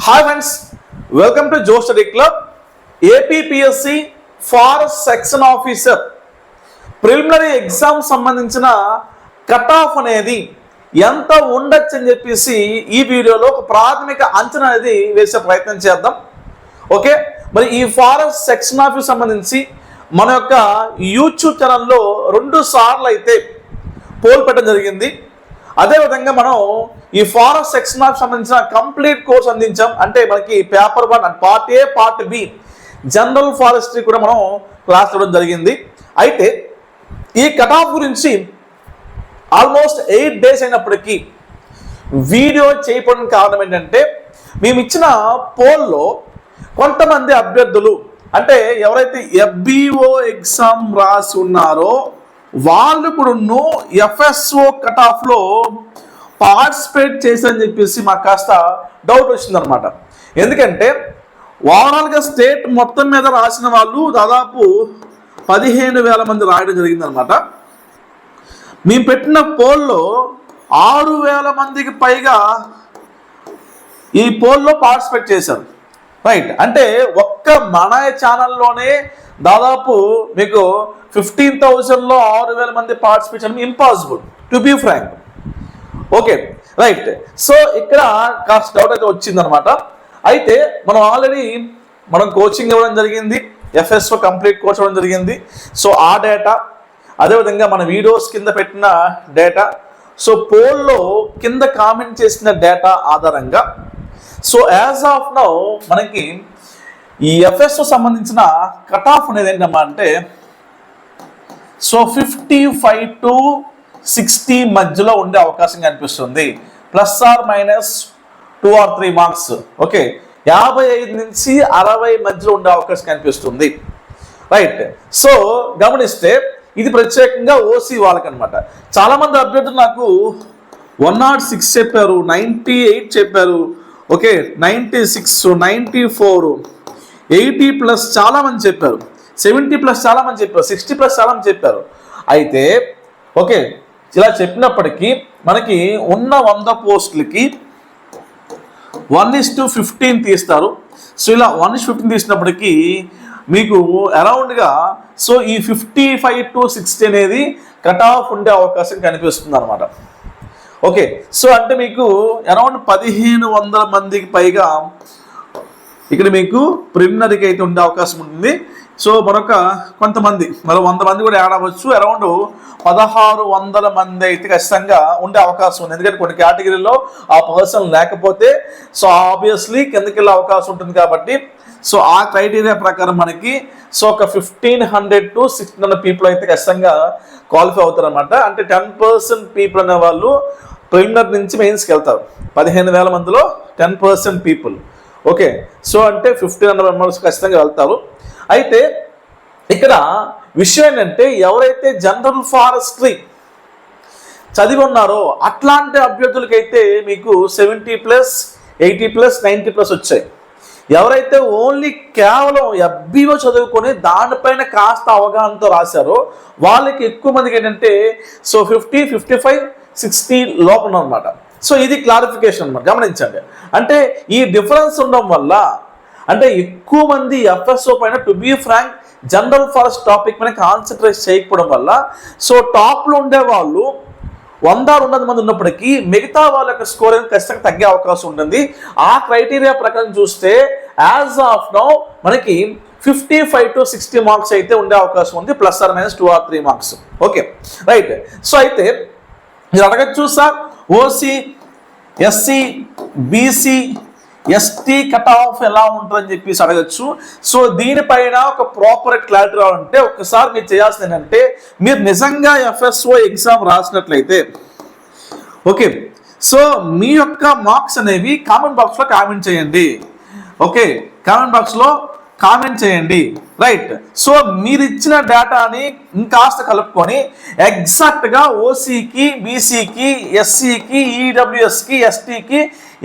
Hi friends welcome to Jo study club APPSC for section officer preliminary exam సంబంధించిన cut off అనేది ఎంత ఉండొచ్చు అని చెప్పేసి ఈ వీడియోలో ఒక ప్రాథమిక అంచనా అనేది వేసే ప్రయత్నం చేద్దాం. ఓకే మరి ఈ ఫారెస్ట్ సెక్షన్ ఆఫీస్ సంబంధించి మన యొక్క యూట్యూబ్ ఛానల్లో రెండు సార్లు అయితే పోల్ పెట్టడం జరిగింది. అదేవిధంగా మనం ఈ ఫారెస్ట్ సెక్షన్ సంబంధించిన కంప్లీట్ కోర్స్ అందించాం. అంటే మనకి paper one part A part B general forestry కూడా మనం క్లాస్ ఇవ్వడం జరిగింది. అయితే ఈ కట్ ఆఫ్ గురించి ఆల్మోస్ట్ ఎయిట్ డేస్ అయినప్పటికీ వీడియో చేయకపోవడం కారణం ఏంటంటే మేము ఇచ్చిన పోల్లో కొంతమంది అభ్యర్థులు అంటే ఎవరైతే ఎఫ్బిఓ ఎగ్జామ్ రాసి ఉన్నారో వాళ్ళు నో ఎఫ్ఎస్ఓ కట్ ఆఫ్లో పార్టిసిపేట్ చేశారని చెప్పేసి మాకు కాస్త డౌట్ వచ్చిందనమాట ఎందుకంటే ఓవరాల్గా స్టేట్ మొత్తం మీద రాసిన వాళ్ళు దాదాపు పదిహేను వేల మంది రాయడం జరిగిందనమాట మేము పెట్టిన పోల్లో ఆరు వేల మందికి పైగా ఈ పోల్లో పార్టిసిపేట్ చేశారు. రైట్ అంటే ఒక్క మన ఛానల్లోనే దాదాపు మీకు ఫిఫ్టీన్ థౌజండ్లో ఆరు వేల మంది పార్టిసిపేట్ చేయడం impossible to be frank okay right so ఇక్కడ కాస్త డౌట్ అయితే వచ్చిందనమాట అయితే మనం ఆల్రెడీ మనం కోచింగ్ ఇవ్వడం జరిగింది ఎఫ్ఎస్ఓ కంప్లీట్ కోర్స్ ఇవ్వడం జరిగింది. సో ఆ డేటా అదేవిధంగా మన వీడియోస్ కింద పెట్టిన డేటా సో పోల్లో కింద కామెంట్ చేసిన డేటా ఆధారంగా. సో యాజ్ ఆఫ్ నౌ మనకి ఈ ఎఫ్ఎస్ఓ సంబంధించిన కట్ ఆఫ్ అనేది ఏంటమ్మా అంటే so fifty five to sixty మధ్యలో ఉండే అవకాశం కనిపిస్తుంది. Plus or minus two or three marks okay యాభై ఐదు నుంచి అరవై మధ్యలో ఉండే అవకాశం కనిపిస్తుంది. రైట్ సో గమనిస్తే ఇది ప్రత్యేకంగా ఓసీ వాళ్ళకనమాట చాలా మంది అభ్యర్థులు నాకు వన్ నాట్ సిక్స్ చెప్పారు నైంటీ ఎయిట్ చెప్పారు. Okay ninety six ninety four eighty plus చాలామంది చెప్పారు. సెవెంటీ ప్లస్ చాలా మంది చెప్పారు సిక్స్టీ ప్లస్ చాలా మంది చెప్పారు. అయితే ఓకే ఇలా చెప్పినప్పటికీ మనకి ఉన్న వంద పోస్టులకి వన్ ఇస్ టు ఫిఫ్టీన్ తీస్తారు. సో ఇలా వన్ ఇస్ ఫిఫ్టీన్ తీసినప్పటికీ మీకు అరౌండ్గా సో ఈ ఫిఫ్టీ ఫైవ్ టు సిక్స్టీ అనేది కట్ ఆఫ్ ఉండే అవకాశం కనిపిస్తుంది అనమాట ఓకే సో అంటే మీకు అరౌండ్ పదిహేను వందల మందికి పైగా ఇక్కడ మీకు ప్రిలిమినరీకి అయితే ఉండే అవకాశం ఉంటుంది. సో మరొక కొంతమంది మరో వంద మంది కూడా యాడ్ అవ్వచ్చు అరౌండ్ పదహారు వందల మంది అయితే ఖచ్చితంగా ఉండే అవకాశం ఉంది. ఎందుకంటే కొన్ని కేటగిరీలో ఆ పర్సన్ లేకపోతే సో ఆబ్వియస్లీ కిందకి వెళ్ళే అవకాశం ఉంటుంది కాబట్టి సో ఆ క్రైటీరియా ప్రకారం మనకి సో ఒక fifteen hundred to sixteen hundred people అయితే ఖచ్చితంగా క్వాలిఫై అవుతారు అనమాట అంటే టెన్ పర్సెంట్ పీపుల్ అనే వాళ్ళు ప్రిలిమినరీ నుంచి మెయిన్స్కి వెళ్తారు. పదిహేను వేల మందిలో ten percent people okay. So అంటే ఫిఫ్టీన్ హండ్రెడ్ మెంబర్స్ ఖచ్చితంగా వెళ్తారు. అయితే ఇక్కడ విషయం ఏంటంటే ఎవరైతే జనరల్ ఫారెస్ట్రీ చదివి ఉన్నారో అట్లాంటి అభ్యర్థులకైతే మీకు seventy plus eighty plus ninety plus వచ్చాయి. ఎవరైతే ఓన్లీ కేవలం ఎబ్బీలో చదువుకొని దానిపైన కాస్త అవగాహనతో రాశారో వాళ్ళకి ఎక్కువ మందికి ఏంటంటే so fifty fifty five sixty లోపల అనమాట సో ఇది క్లారిఫికేషన్ అనమాట గమనించండి. అంటే ఈ డిఫరెన్స్ ఉండడం వల్ల అంటే ఎక్కువ మంది ఎఫ్ఎస్ఓ పైన to be frank general forest topic పైన కాన్సన్ట్రేట్ చేయకపోవడం వల్ల సో టాప్లో ఉండే వాళ్ళు వంద రెండు వందల మంది ఉన్నప్పటికీ మిగతా వాళ్ళ యొక్క స్కోర్ అనేది ఖచ్చితంగా తగ్గే అవకాశం ఉంటుంది. ఆ క్రైటీరియా ప్రకారం చూస్తే యాజ్ ఆఫ్ నౌ మనకి fifty five to sixty marks అయితే ఉండే అవకాశం ఉంది plus or minus two or three marks okay right so అయితే మీరు అడగచ్చు sir OC SC BC ST cut off ఎలా ఉంటుందని చెప్పేసి అడగచ్చు. సో దీనిపైన ఒక ప్రాపర్ క్లారిటీ రావాలంటే ఒకసారి మీరు చేయాల్సింది ఏంటంటే మీరు నిజంగా ఎఫ్ఎస్ఓ ఎగ్జామ్ రాసినట్లయితే ఓకే. సో మీ యొక్క మార్క్స్ అనేవి కామెంట్ బాక్స్లో కామెంట్ చేయండి. ఓకే. కామెంట్ బాక్స్లో కామెంట్ చేయండి. రైట్ సో మీరు ఇచ్చిన డేటాని ఇంకాస్త కలుపుకొని ఎగ్జాక్ట్గా ఓసీకి బీసీకి ఎస్సీకి ఈడబ్ల్యూఎస్కి ఎస్టీకి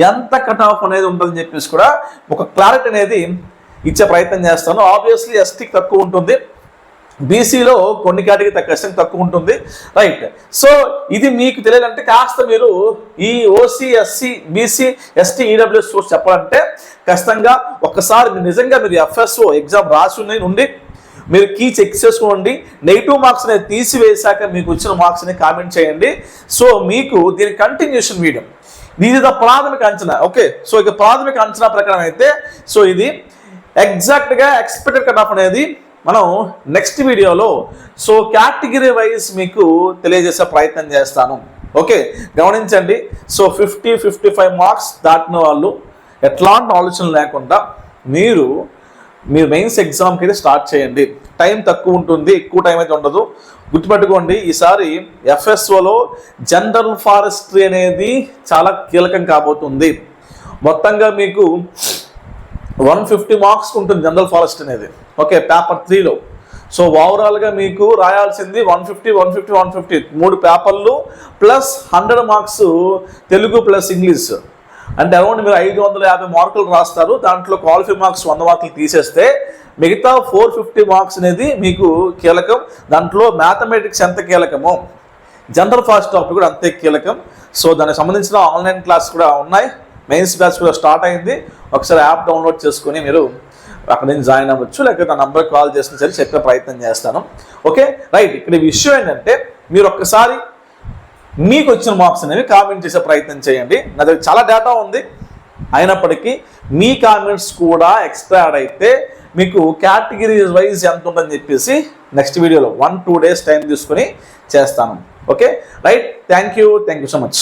ఎంత కట్ ఆఫ్ అనేది ఉంటుందని చెప్పేసి కూడా ఒక క్లారిటీ అనేది ఇచ్చే ప్రయత్నం చేస్తాను. ఆబ్వియస్లీ ఎస్టీకి తక్కువ ఉంటుంది. బీసీలో కొన్ని కాటికి తక్కువ ఖచ్చితంగా తక్కువ ఉంటుంది. రైట్ సో ఇది మీకు తెలియాలంటే కాస్త మీరు ఈ OC SC BC ST EWS course చెప్పాలంటే ఖచ్చితంగా ఒక్కసారి మీరు నిజంగా మీరు ఎఫ్ఎస్ఓ ఎగ్జామ్ రాసి ఉండి మీరు కీ చెక్ చేసుకోండి. నెగిటివ్ మార్క్స్ అనేది తీసివేశాక మీకు వచ్చిన మార్క్స్ని కామెంట్ చేయండి. సో మీకు దీని కంటిన్యూషన్ వీడియో ఇది ప్రాథమిక అంచనా. ఓకే సో ఇక ప్రాథమిక అంచనా ప్రకారం అయితే సో ఇది ఎగ్జాక్ట్గా ఎక్స్పెక్టెడ్ కట్ ఆఫ్ అనేది మనం నెక్స్ట్ వీడియోలో సో కేటగిరీ వైజ్ మీకు తెలియజేసే ప్రయత్నం చేస్తాను. ఓకే? గమనించండి. So fifty fifty five marks దాటిన వాళ్ళు ఎట్లాంటి ఆలోచన లేకుండా మీరు మీరు మెయిన్స్ ఎగ్జామ్కి అయితే స్టార్ట్ చేయండి. టైం తక్కువ ఉంటుంది ఎక్కువ టైం అయితే ఉండదు. గుర్తుపెట్టుకోండి ఈసారి ఎఫ్ఎస్ఓలో జనరల్ ఫారెస్ట్రీ అనేది చాలా కీలకం కాబోతుంది. మొత్తంగా మీకు వన్ ఫిఫ్టీ మార్క్స్ ఉంటుంది జనరల్ ఫారెస్ట్ అనేది. ఓకే పేపర్ త్రీలో. సో ఓవరాల్గా మీకు రాయాల్సింది one fifty one fifty one fifty. మూడు పేపర్లు plus hundred marks Telugu plus English. అంటే అరౌండ్ మీరు ఐదు వందల యాభై మార్కులు రాస్తారు. దాంట్లో క్వాలిఫై మార్క్స్ వంద మార్కులు తీసేస్తే మిగతా ఫోర్ ఫిఫ్టీ మార్క్స్ అనేది మీకు కీలకం. దాంట్లో మ్యాథమెటిక్స్ ఎంత కీలకమో జనరల్ ఫాస్ట్ టాపిక్ కూడా అంతే కీలకం. సో దానికి సంబంధించిన ఆన్లైన్ క్లాస్ కూడా ఉన్నాయి. మెయిన్స్ బ్యాచ్ కూడా స్టార్ట్ అయింది. ఒకసారి యాప్ డౌన్లోడ్ చేసుకుని మీరు అక్కడ నుంచి జాయిన్ అవ్వచ్చు. లేకపోతే నా నంబర్ కాల్ చేసిన సరే చెప్పే ప్రయత్నం చేస్తాను. ఓకే? రైట్. ఇక్కడ విషయం ఏంటంటే మీరు ఒక్కసారి మీకు వచ్చిన మార్క్స్ అనేవి కామెంట్ చేసే ప్రయత్నం చేయండి. నా దగ్గర చాలా డేటా ఉంది. అయినప్పటికీ మీ కామెంట్స్ కూడా ఎక్స్ట్రా యాడ్ అయితే మీకు కేటగిరీ వైజ్ ఎంత ఉందని చెప్పేసి నెక్స్ట్ వీడియోలో వన్ టూ డేస్ టైం తీసుకుని చేస్తాను. Okay? Right. Thank you. Thank you so much.